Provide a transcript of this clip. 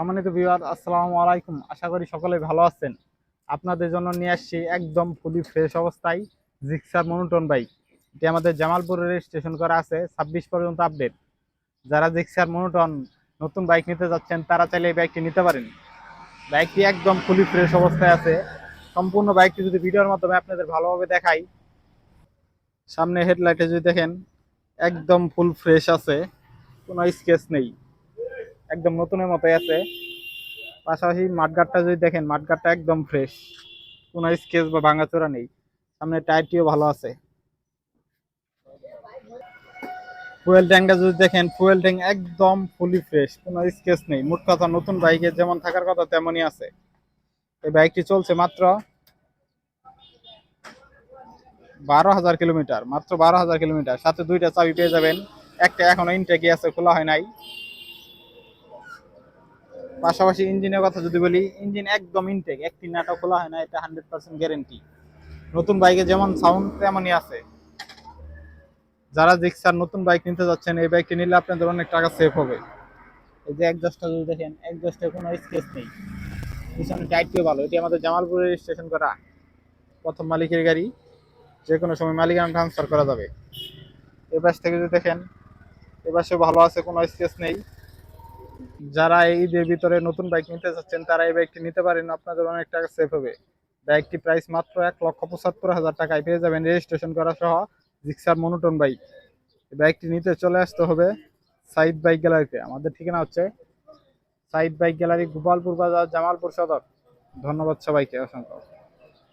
সম্মানিত ভিউয়ার, আসসালামু আলাইকুম। আশা করি সকলে ভালো আছেন। আপনাদের জন্য নিয়ে আসছি একদম ফুলি ফ্রেশ অবস্থায় জিক্সার মনোটন বাইক। এটি আমাদের জামালপুরে রেজিস্ট্রেশন করা আছে, ছাব্বিশ পর্যন্ত আপডেট যারা জিক্সার মনোটন নতুন বাইক নিতে যাচ্ছেন, তারা চাইলে এই বাইকটি নিতে পারেন। বাইকটি একদম ফুলি ফ্রেশ অবস্থায় আছে। সম্পূর্ণ বাইকটি যদি ভিডিওর মাধ্যমে আপনাদের ভালোভাবে দেখাই, সামনে হেডলাইটে যদি দেখেন, একদম ফুল ফ্রেশ আছে। কোনো স্কেচ নেই। একদম নতুনের মতোই আছে। পাশাপাশি মাঠগাটটা যদি দেখেন মাঠগাটটা একদম ফ্রেশ কোনো স্কেচ বা ভাঙাচোরা নেই। সামনে টায়ারটিও ভালো আছে। ফুয়েল ট্যাঙ্কটা যদি দেখেন, ফুয়েল ট্যাঙ্ক একদম ফুলি ফ্রেশ কোনো স্কেচ নেই। মোট কথা নতুন বাইকে যেমন থাকার কথা তেমনই আছে। এই বাইকটি চলছে মাত্র বারো হাজার কিলোমিটার, মাত্র বারো হাজার কিলোমিটার। সাথে দুইটা চাবি পেয়ে যাবেন। একটা এখনও ইনটেকে আছে, খোলা হয় নাই। পাশাপাশি ইঞ্জিনের কথা যদি বলি, ইঞ্জিন একদম ইনটেক একটি নাটক খোলা হয় না, এটা হান্ড্রেড পার্সেন্ট গ্যারেন্টি নতুন বাইকে যেমন সাউন্ড তেমনই আছে। যারা জিক্সার নতুন বাইক নিতে যাচ্ছেন, এই বাইকটি নিলে আপনাদের অনেক টাকা সেভ হবে। এই যে একজস্টটা যদি দেখেন একজস্টে কোনো স্কেচ নেই। পিছনে টাইটটিও ভালো, এটি আমাদের জামালপুরে স্টেশন করা। প্রথম মালিকের গাড়ি যে কোনো সময় মালিকানা ট্রান্সফার করা যাবে। এই পাশ থেকে যদি দেখেন, এ পাশেও ভালো আছে, কোনো স্কেচ নেই। যারা এই ঈদের ভিতরে নতুন বাইক নিতে চাচ্ছেন তারা এই বাইকটি নিতে পারেন। আপনাদের অনেক টাকা সেভ হবে। বাইকটি প্রাইস মাত্র এক লক্ষ পঁচাত্তর হাজার টাকায় পেয়ে যাবেন রেজিস্ট্রেশন করা সহ জিক্সার মনোটন বাইক বাইকটি নিতে চলে আসতে হবে সাইড বাইক গ্যালারিতে আমাদের ঠিকানা হচ্ছে সাইড বাইক গ্যালারি গোপালপুর বাজার, জামালপুর সদর। ধন্যবাদ সবাইকে, অসংখ্য।